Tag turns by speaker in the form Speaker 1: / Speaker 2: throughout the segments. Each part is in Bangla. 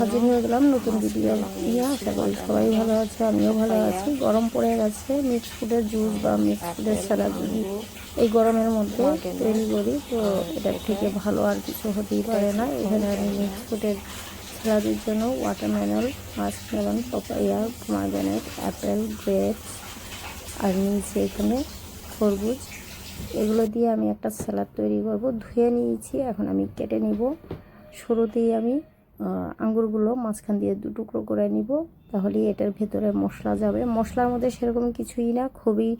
Speaker 1: হাজির হয়ে গেলাম। নতুন ভিডিও নিয়ে সবাই ভালো আছে, আমিও ভালো আছি। গরম পড়ে গেছে মিক্স ফুডের জুস বা মিক্স ফুডের স্যালাড এই গরমের মধ্যে তৈরি করি তো এটার থেকে ভালো আর কিছু হতেই পারে না। এখানে আমি মিক্স ফুডের স্যালাডের জন্য watermelon muskmelon papaya pomegranate apple grapes আর নিয়েছি এখানে খরবুজ এগুলো দিয়ে আমি একটা স্যালাড তৈরি করব। ধুয়ে নিয়েছি, এখন আমি কেটে নিব। শুরুতেই আমি আঙ্গুরগুলো মাঝখান দিয়ে দু টুকরো করে নিব। তাহলে এটার ভেতরে মশলা যাবে। মশলার মধ্যে সেরকম কিছুই না, খুবই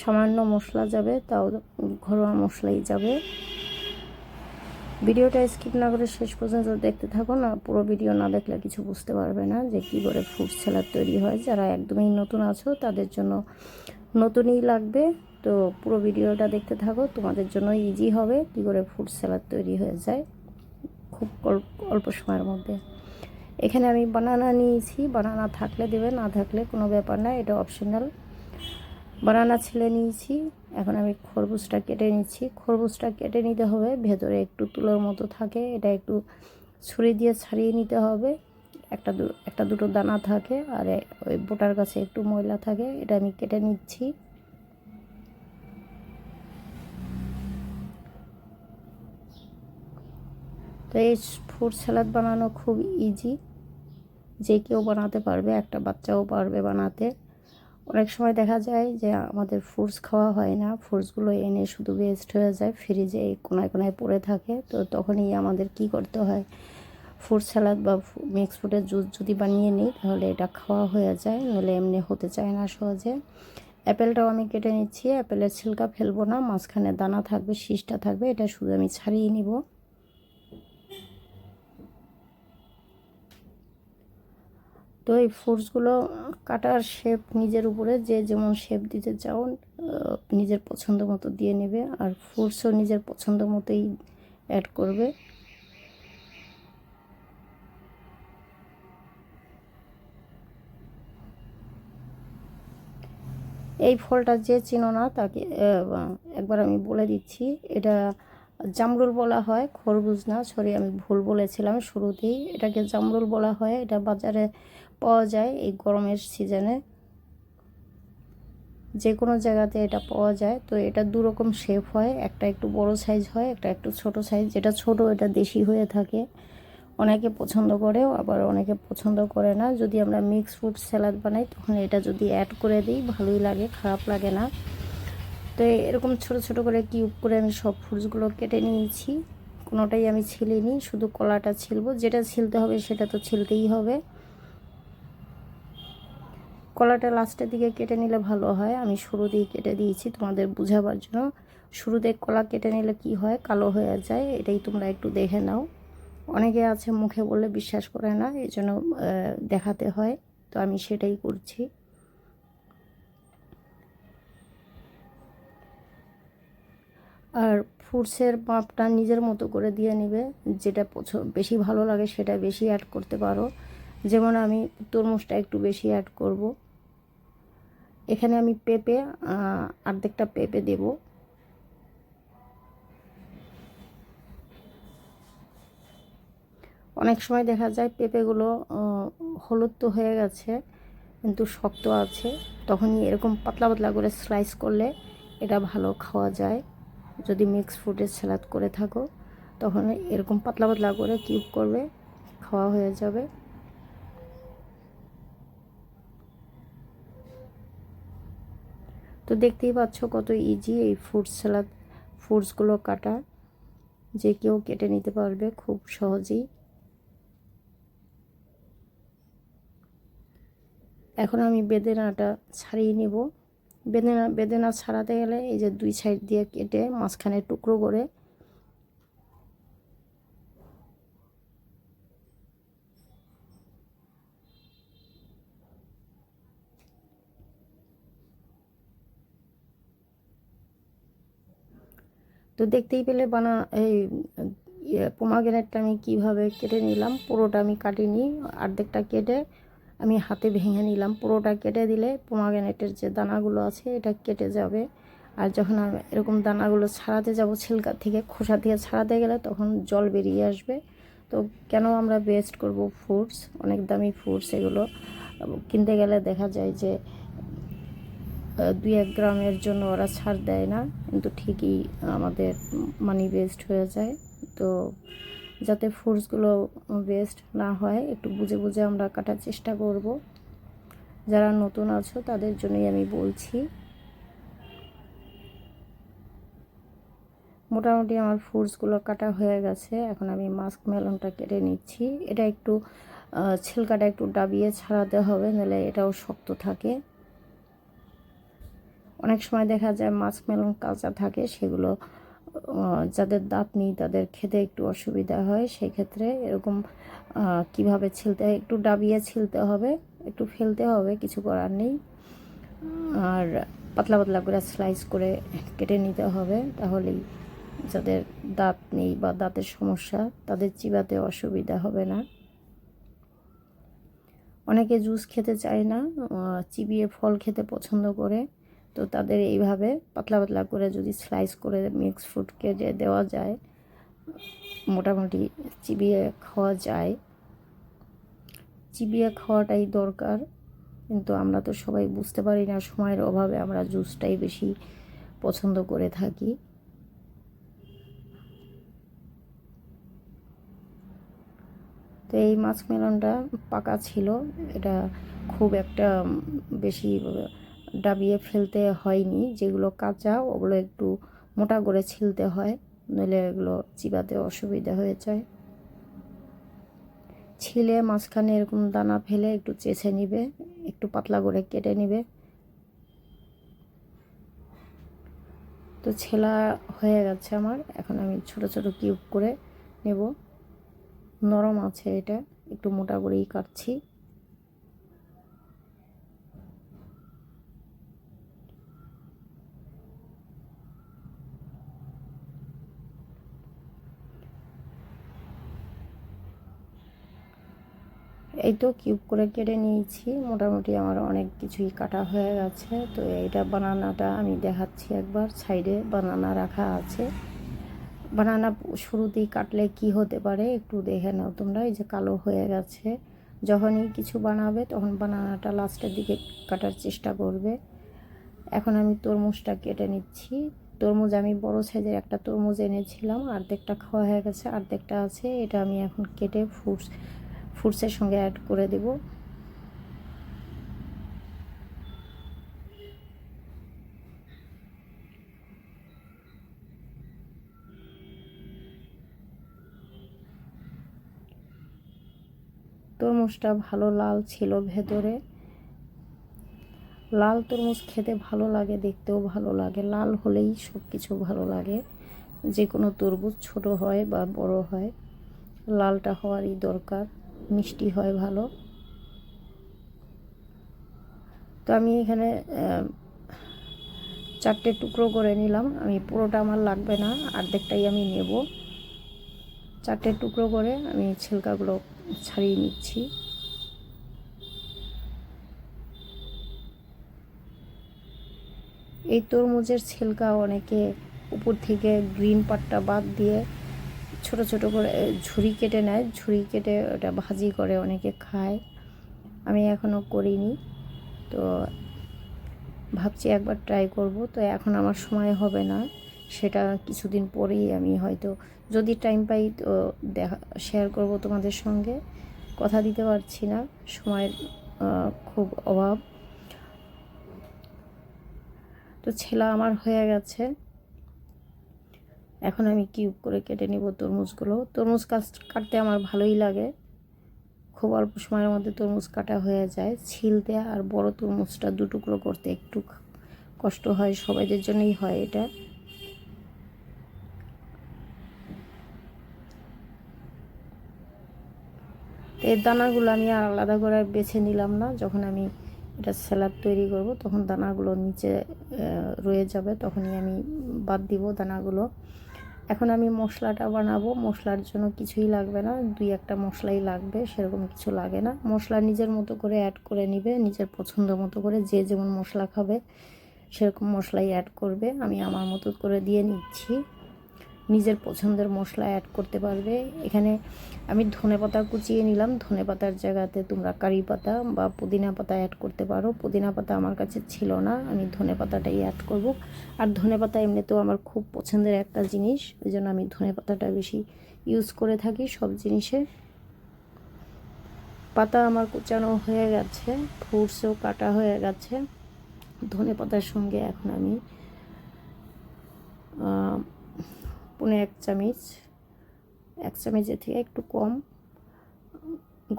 Speaker 1: সামান্য মশলা যাবে, তাও ঘরোয়া মশলাই যাবে। ভিডিওটা স্কিপ না করে শেষ পর্যন্ত দেখতে থাকো না পুরো ভিডিও না দেখলে কিছু বুঝতে পারবে না যে কী করে ফুড স্যালাড তৈরি হয়। যারা একদমই নতুন আছো, তাদের জন্য নতুনই লাগবে। তো পুরো ভিডিওটা দেখতে থাকো, তোমাদের জন্য ইজি হবে কী করে ফুড স্যালাড তৈরি হয়ে যায়। খুব অল্প সময়ের মধ্যে। এখানে আমি বানানা নিয়েছি। বানানা থাকলে দেবে না থাকলে কোনো ব্যাপার না, এটা অপশনাল বানানা ছিলে নিয়েছি। এখন আমি খরবুজটা কেটে নিচ্ছি। খরবুজটা কেটে নিতে হবে, ভেতরে একটু তুলোর মতো থাকে, এটা একটু ছুরি দিয়ে ছাড়িয়ে নিতে হবে। একটা দু, একটা দুটো দানা থাকে, আর ওই বোটার কাছে একটু ময়লা থাকে, এটা আমি কেটে নিচ্ছি। তো এই ফ্রুট স্যালাড বানানো খুব ইজি যে কেউ বানাতে পারবে, একটা বাচ্চাও পারবে বানাতে। অনেক সময় দেখা যায় যে আমাদের ফ্রুটস খাওয়া হয় না ফ্রুটসগুলো এনে শুধু ওয়েস্ট হয়ে যায় ফ্রিজে কোনায় কোনায় পড়ে থাকে। তো তখনই আমাদের কি করতে হয়? ফ্রুট স্যালাড বা মিক্স ফ্রুটের জুস যদি বানিয়ে নিই, তাহলে এটা খাওয়া হয়ে যায়, নাহলে এমনি হতে চায় না সহজে। অ্যাপেলটাও আমি কেটে নিচ্ছি, অ্যাপেলের ছিলকা ফেলব না, মাঝখানে দানা থাকবে, শীষটা থাকবে, এটা শুধু আমি ছাড়িয়ে নিব। তো এই ফ্রুটসগুলো কাটার শেপ নিজের উপরে, যে যেমন শেপ দিতে চাও নিজের পছন্দ মতো দিয়ে নেবে। আর ফ্রুটসও নিজের পছন্দ মতোই অ্যাড করবে। এই ফলটা যে চিনো না, তাকে একবার আমি বলে দিচ্ছি। এটা জামরুল বলা হয় খরবুজ না, সরি আমি ভুল বলেছিলাম শুরুতেই। এটাকে জামরুল বলা হয়, এটা বাজারে পাওয়া যায় এই গরমের সিজনে। যে কোনো জায়গাতে এটা পাওয়া যায়। তো এটা দু রকম শেপ হয়, একটা একটু বড় সাইজ হয়, একটা একটু ছোট সাইজ যেটা ছোট, এটা দেশি হয়ে থাকে। অনেকে পছন্দ করে আবার অনেকে পছন্দ করে না। যদি আমরা মিক্স ফ্রুট স্যালাড বানাই, তখন এটা যদি অ্যাড করে দিই, ভালোই লাগে, খারাপ লাগে না। তো এরকম ছোট ছোট করে কিউব করে আমি সব ফ্রুটসগুলো কেটে নিয়েছি। কোনোটাই আমি ছিলিনি, শুধু কলাটা ছিলব। যেটা ছিলতে হবে, সেটা তো ছিলতেই হবে। কলাটা লাস্টের দিকে কেটে নিলে ভালো হয়। আমি শুরু দিয়ে কেটে দিয়েছি তোমাদের বোঝাবার জন্য। শুরুতে কলা কেটে নিলে কি হয়? কালো হয়ে যায়, এটাই তোমরা একটু দেখে নাও। অনেকে আছে মুখে বললে বিশ্বাস করে না এই জন্য দেখাতে হয়। তো আমি সেটাই করছি। আর ফ্রুটসের মাপটা নিজের মতো করে দিয়ে নেবে, যেটা বেশি ভালো লাগে সেটা বেশি অ্যাড করতে পারো। যেমন আমি তরমুজটা একটু বেশি অ্যাড করব। এখানে আমি পেঁপে অর্ধেকটা পেঁপে দেব। অনেক সময় দেখা যায় পেঁপেগুলো হলুদ তো হয়ে গেছে, কিন্তু শক্ত আছে। তখনই এরকম পাতলা পাতলা করে স্লাইস করলে এটা ভালো খাওয়া যায়। যদি মিক্স ফ্রুটের স্যালাড করে থাকো, তখন এরকম পাতলা পাতলা করে কিউব করবে, খাওয়া হয়ে যাবে। তো দেখতেই পাচ্ছ কত ইজি এই ফ্রুটস স্যালাড ফ্রুটসগুলো কাটা। যে কেউ কেটে নিতে পারবে খুব সহজেই। এখন আমি বেদেনাটা ছাড়িয়ে নেব। বেদেনা বেদেনা ছাড়াতে গেলে এই যে দুই সাইড দিয়ে কেটে মাঝখানে টুকরো করে তো দেখতেই পেলে বানা, এই পোমাগ্রেনেটটা আমি কীভাবে কেটে নিলাম, পুরোটা আমি কাটিনি অর্ধেকটা কেটে আমি হাতে ভেঙে নিলাম, পুরোটা কেটে দিলে পোমাগ্রেনেটের যে দানাগুলো আছে, এটা কেটে যাবে। আর যখন আমি এরকম দানাগুলো ছাড়াতে যাব, ছিলকা থেকে খোসা থেকে ছাড়াতে গেলে তখন জল বেরিয়ে আসবে। তো কেন আমরা বেস্ট করব ফ্রুটস অনেক দামি ফ্রুটস এগুলো। কিনতে গেলে দেখা যায় যে দুই এক গ্রামের জন্য ওরা ছাড় দেয় না, কিন্তু ঠিকই আমাদের মানি বেস্ট হয়ে যায়। তো যাতে ফ্রুটসগুলো বেস্ট না হয়, একটু বুঝে বুঝে আমরা কাটার চেষ্টা করব। যারা নতুন আছো, তাদের জন্যই আমি বলছি। মোটামুটি আমার ফ্রুটসগুলো কাটা হয়ে গেছে, এখন আমি মাস্ক মেলনটা কেটে নিচ্ছি। এটা একটু ছিলকাটা একটু ডাবিয়ে ছাড়াতে হবে, নাহলে এটাও শক্ত থাকে। অনেক সময় দেখা যায় মাছ মেলন কাঁচা থাকে, সেগুলো যাদের দাঁত নেই, তাদের খেতে একটু অসুবিধা হয়। সেই ক্ষেত্রে এরকম কীভাবে ছিলতে হয় একটু ডাবিয়ে ছিলতে হবে, একটু ফেলতে হবে, কিছু করার নেই। আর পাতলা পাতলা করে স্লাইস করে কেটে নিতে হবে, তাহলেই যাদের দাঁত নেই বা দাঁতের সমস্যা, তাদের চিবাতে অসুবিধা হবে না। অনেকে জুস খেতে চায় না চিবিয়ে ফল খেতে পছন্দ করে। তো তাদের এইভাবে পাতলা পাতলা করে যদি স্লাইস করে মিক্স ফ্রুটকে যে দেওয়া যায়, মোটামুটি চিবিয়ে খাওয়া যায়। চিবিয়ে খাওয়াটাই দরকার, কিন্তু আমরা তো সবাই বুঝতে পারি না, সময়ের অভাবে আমরা জুসটাই বেশি পছন্দ করে থাকি। তো এই মাছ মেলনটা পাকা ছিল, এটা খুব একটা বেশি ডাবিয়ে ফেলতে হয়নি। যেগুলো কাঁচা, ওগুলো একটু মোটা করে ছিলতে হয়, নইলে এগুলো চিবাতে অসুবিধা হয়ে যায়। ছিলে মাঝখানে এরকম দানা ফেলে একটু চেঁচে নিবে, একটু পাতলা করে কেটে নিবে। তো ছেলা হয়ে গেছে আমার, এখন আমি ছোট ছোট কিউব করে নেব। নরম আছে এটা, একটু মোটা করেই কাটছি। এই তো কিউব করে কেটে নিয়েছি। মোটামুটি আমার অনেক কিছুই কাটা হয়ে গেছে। তো এইটা বানানাটা আমি দেখাচ্ছি একবার। সাইডে বানানা রাখা আছে। বানানা শুরুতেই কাটলে কি হতে পারে একটু দেখে নাও তোমরা। এই যে কালো হয়ে গেছে। যখনই কিছু বানাবে তখন বানানাটা লাস্টের দিকে কাটার চেষ্টা করবে। এখন আমি তরমুজটা কেটে নিচ্ছি। তরমুজ আমি বড় সাইজের একটা তরমুজ এনেছিলাম। অর্ধেকটা খাওয়া হয়ে গেছে, অর্ধেকটা আছে। এটা আমি এখন কেটে ফ্রুটস ফ্রুটসের সঙ্গে অ্যাড করে দেব। তরমুজটা ভালো লাল ছিল ভেতরে। লাল তরমুজ খেতে ভালো লাগে, দেখতেও ভালো লাগে। লাল হলেই সব কিছু ভালো লাগে। যে কোনো তরমুজ ছোট হয় বা বড় হয়, লালটা হওয়ারই দরকার। মিষ্টি হয় ভালো। তো আমি এখানে চারটে টুকরো করে নিলাম। আমি পুরোটা আমার লাগবে না অর্ধেকটাই আমি নেব। চারটে টুকরো করে আমি ছিলকাগুলো ছাড়িয়ে নিচ্ছি। এই তরমুজের ছিলকা অনেকে উপর থেকে গ্রিন পাটটা বাদ দিয়ে ছোট ছোট করে ঝুরি কেটে নেয়। ঝুরি কেটে ওটা ভাজি করে অনেকে খায়। আমি এখনও করিনি। তো ভাবছি একবার ট্রাই করব। তো এখন আমার সময় হবে না। সেটা কিছুদিন পরেই আমি হয়তো, যদি টাইম পাই, তো দেখা শেয়ার করব তোমাদের সঙ্গে। কথা দিতে পারছি না। সময়ের খুব অভাব। তো ছেলা আমার হয়ে গেছে। এখন আমি কিউব করে কেটে নিব তরমুজগুলো। তরমুজ কাটতে আমার ভালোই লাগে। খুব অল্প সময়ের মধ্যে তরমুজ কাটা হয়ে যায়। ছিলতে আর বড় তরমুজটা দু টুকরো করতে একটু কষ্ট হয়, সবাইদের জন্যই হয় এটা। এর দানাগুলো আমি আর আলাদা করে বেছে নিলাম না। যখন আমি এটা স্যালাড তৈরি করব, তখন দানাগুলো নিচে রয়ে যাবে, তখনই আমি বাদ দিব দানাগুলো। এখন আমি মশলাটা বানাবো। মশলার জন্য কিছুই লাগবে না। দুই একটা মশলাই লাগবে, সেরকম কিছু লাগে না। মশলা নিজের মতো করে অ্যাড করে নিবে, নিজের পছন্দ মতো করে। যে যেমন মশলা খাবে, সেরকম মশলাই অ্যাড করবে। আমি আমার মতো করে দিয়ে নিচ্ছি। নিজের পছন্দের মশলা অ্যাড করতে পারবে। এখানে আমি ধনে পাতা কুচিয়ে নিলাম। ধনে পাতার জায়গাতে তোমরা কারি পাতা বা পুদিনা পাতা অ্যাড করতে পারো। পুদিনা পাতা আমার কাছে ছিল না, আমি ধনে পাতাটাই অ্যাড করব। আর ধনে পাতা এমনিতেও আমার খুব পছন্দের একটা জিনিস ওই জন্য আমি ধনে পাতাটা বেশি ইউজ করে থাকি সব জিনিসে। পাতা আমার কুচানো হয়ে গেছে ফ্রুটসও কাটা হয়ে গেছে। ধনে পাতার সঙ্গে এখন আমি পনে এক চামচ, এক চামচের থেকে একটু কম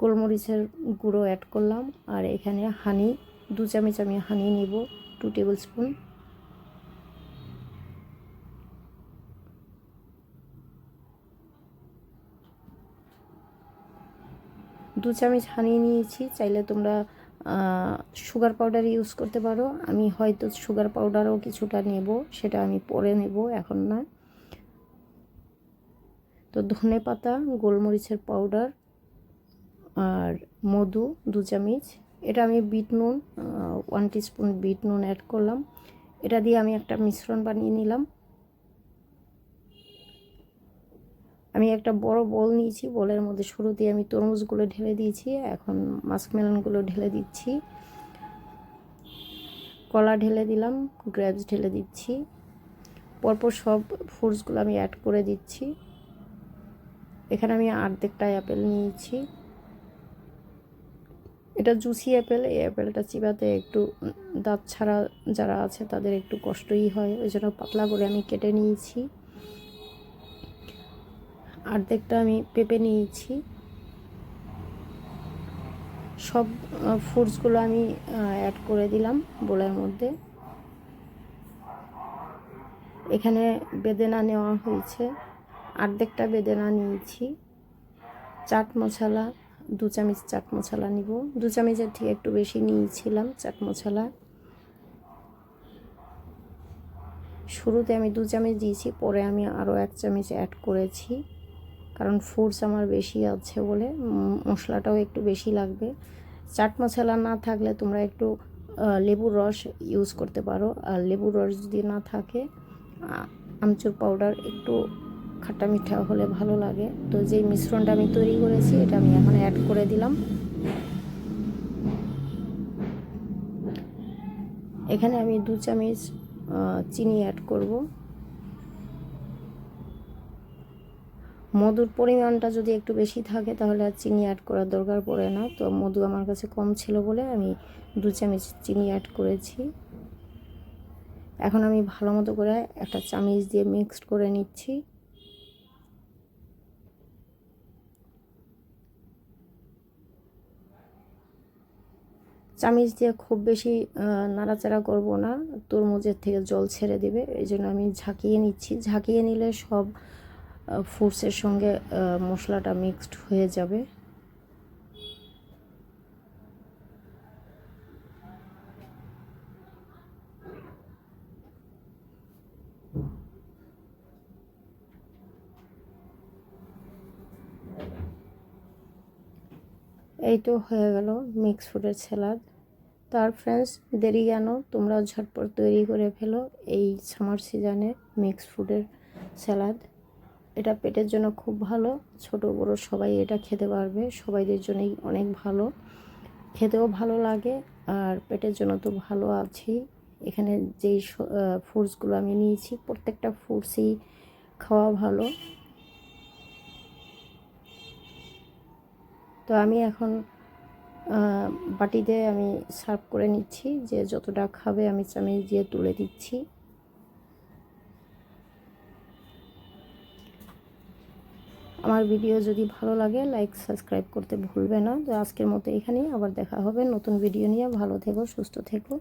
Speaker 1: গোলমরিচের গুঁড়ো অ্যাড করলাম। আর এখানে হানি দু চামচ আমি হানি নিব টু টেবিল স্পুন দু চামচ হানি নিয়েছি, চাইলে তোমরা সুগার পাউডার ইউজ করতে পারো। আমি হয়তো সুগার পাউডারও কিছুটা নেব, সেটা আমি পরে নেব, এখন না তো ধনে পাতা, গোলমরিচের পাউডার আর মধু দু চামিচ। এটা আমি বিট নুন ওয়ান টিস্পুন বিট নুন অ্যাড করলাম। এটা দিয়ে আমি একটা মিশ্রণ বানিয়ে নিলাম। আমি একটা বড় বল নিয়েছি, বলের মধ্যে শুরু দিয়ে আমি তরমুজগুলো ঢেলে দিয়েছি। এখন মাস্কমেলনগুলো ঢেলে দিচ্ছি। কলা ঢেলে দিলাম গ্রেপস ঢেলে দিচ্ছি। পরপর সব ফ্রুটসগুলো আমি অ্যাড করে দিচ্ছি। এখানে আমি অর্ধেকটা অ্যাপেল নিয়েছি। এটা জুসি অ্যাপেল এই অ্যাপেলটা চিবাতে একটু দাঁত ছাড়া যারা আছে তাদের একটু কষ্টই হয়, ওই জন্য পাতলা করে আমি কেটে নিয়েছি। আর্ধেকটা আমি পেঁপে নিয়েছি। সব ফ্রুটসগুলো আমি অ্যাড করে দিলাম বোলের মধ্যে। এখানে বেদেনা নেওয়া হয়েছে। অর্ধেকটা বেদেনা নিয়েছি। চাট মশলা, দু চামচ চাট মশলা নিব। দু চামচের থেকে একটু বেশি নিয়েছিলাম চাট মশলা। শুরুতে আমি দু চামচ দিয়েছি, পরে আমি আরও এক চামচ অ্যাড করেছি। কারণ ফ্রুটস আমার বেশি আছে বলে মশলাটাও একটু বেশি লাগবে। চাট মশলা না থাকলে তোমরা একটু লেবুর রস ইউজ করতে পারো। আর লেবুর রস যদি না থাকে আমচুর পাউডার একটু খাট্টা মিঠা হলে ভালো লাগে। তো যে মিশ্রণটা আমি তৈরি করেছি, এটা আমি এখন অ্যাড করে দিলাম। এখানে আমি দু চামচ চিনি অ্যাড করব। মধুর পরিমাণটা যদি একটু বেশি থাকে, তাহলে আর চিনি অ্যাড করার দরকার পড়ে না। তো মধু আমার কাছে কম ছিল বলে আমি দু চামচ চিনি অ্যাড করেছি। এখন আমি ভালো মতো করে একটা চামচ দিয়ে মিক্সড করে নিচ্ছি। চামিচ দিয়ে খুব বেশি নাড়াচাড়া করব না। তরমুজের থেকে জল ছেড়ে দেবে, এই জন্য আমি ঝাঁকিয়ে নিচ্ছি। ঝাঁকিয়ে নিলে সব ফ্রুটসের সঙ্গে মশলাটা মিক্সড হয়ে যাবে। এই তো হয়ে গেল মিক্স ফুডের স্যালাদ তার ফ্রেন্ডস দেরি কেন? তোমরাও ঝটপট তৈরি করে ফেলো এই সামার সিজনে মিক্স ফুডের স্যালাদ এটা পেটের জন্য খুব ভালো। ছোট, বড় সবাই এটা খেতে পারবে। সবাইদের জন্যই অনেক ভালো। খেতেও ভালো লাগে আর পেটের জন্য তো ভালো আছেই। এখানে যেই ফ্রুটসগুলো আমি নিয়েছি, প্রত্যেকটা ফ্রুটসই খাওয়া ভালো। তো আমি এখন বাটিতে আমি সার্ভ করে নিচ্ছি, যে যতটা খাবে আমি চামিচ দিয়ে তুলে দিচ্ছি। আমার ভিডিও যদি ভালো লাগে, লাইক, সাবস্ক্রাইব করতে ভুলবে না। তো আজকের মতো এখানেই, আবার দেখা হবে নতুন ভিডিও নিয়ে। ভালো থেকো, সুস্থ থেকো।